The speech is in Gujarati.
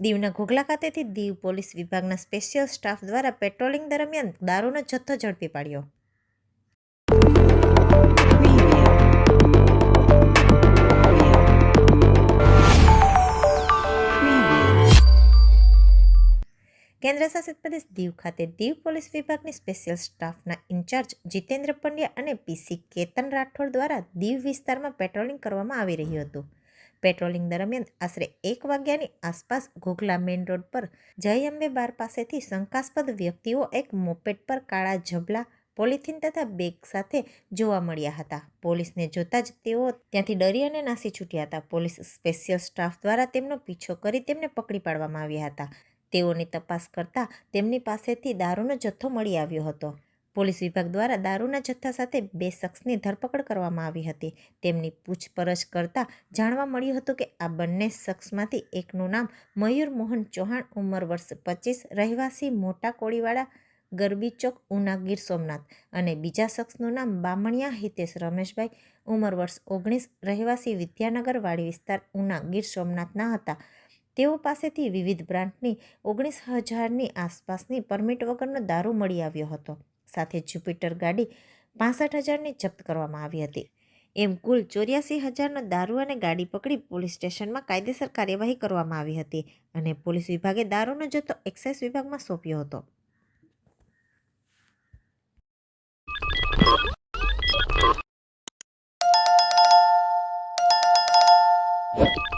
દીવના ઘોઘલા ખાતેથી દીવ પોલીસ વિભાગના સ્પેશિયલ સ્ટાફ દ્વારા પેટ્રોલિંગ દરમિયાન દારૂનો જથ્થો ઝડપી પાડ્યો. કેન્દ્ર શાસિત પ્રદેશ દીવ ખાતે દીવ પોલીસ વિભાગની સ્પેશિયલ સ્ટાફના ઇન્ચાર્જ જીતેન્દ્ર પંડ્યા અને પીસી કેતન રાઠોડ દ્વારા દીવ વિસ્તારમાં પેટ્રોલિંગ કરવામાં આવી રહ્યું હતું. પેટ્રોલિંગ દરમિયાન આશરે એક વાગ્યાની આસપાસ ઘોઘલા મેઇન રોડ પર જય અંબે બાર પાસેથી શંકાસ્પદ વ્યક્તિઓ એક મોપેટ પર કાળા ઝબલા, પોલિથીન તથા બેગ સાથે જોવા મળ્યા હતા. પોલીસને જોતા જ તેઓ ત્યાંથી ડરી અને નાસી છૂટ્યા હતા. પોલીસ સ્પેશિયલ સ્ટાફ દ્વારા તેમનો પીછો કરી તેમને પકડી પાડવામાં આવ્યા હતા. તેઓની તપાસ કરતા તેમની પાસેથી દારૂનો જથ્થો મળી આવ્યો હતો. પોલીસ વિભાગ દ્વારા દારૂના જથ્થા સાથે બે શખ્સની ધરપકડ કરવામાં આવી હતી. તેમની પૂછપરછ કરતા જાણવા મળ્યું હતું કે આ બંને શખ્સમાંથી એકનું નામ મયુર મોહન ચૌહાણ ઉંમર વર્ષ પચીસ, રહેવાસી મોટા કોળીવાડા, ગરબી ચોક, ઉના ગીર સોમનાથ અને બીજા શખ્સનું નામ બામણિયા હિતેશ રમેશભાઈ ઉંમર વર્ષ ઓગણીસ, રહેવાસી વિદ્યાનગર વાડી વિસ્તાર, ઉના ગીર સોમનાથના હતા. તેઓ પાસેથી વિવિધ બ્રાન્ડની ઓગણીસ હજારની આસપાસની પરમિટ વગરનો દારૂ મળી આવ્યો હતો. સાથે જ્યુપિટર ગાડી પાસઠ હજારની જપ્ત કરવામાં આવી હતી એમ કુલ ચોર્યાસી હજારનો દારૂ અને ગાડી પકડી પોલીસ સ્ટેશનમાં કાયદેસર કાર્યવાહી કરવામાં આવી હતી અને પોલીસ વિભાગે દારૂનો જથ્થો એક્સાઇઝ વિભાગમાં સોંપ્યો હતો What?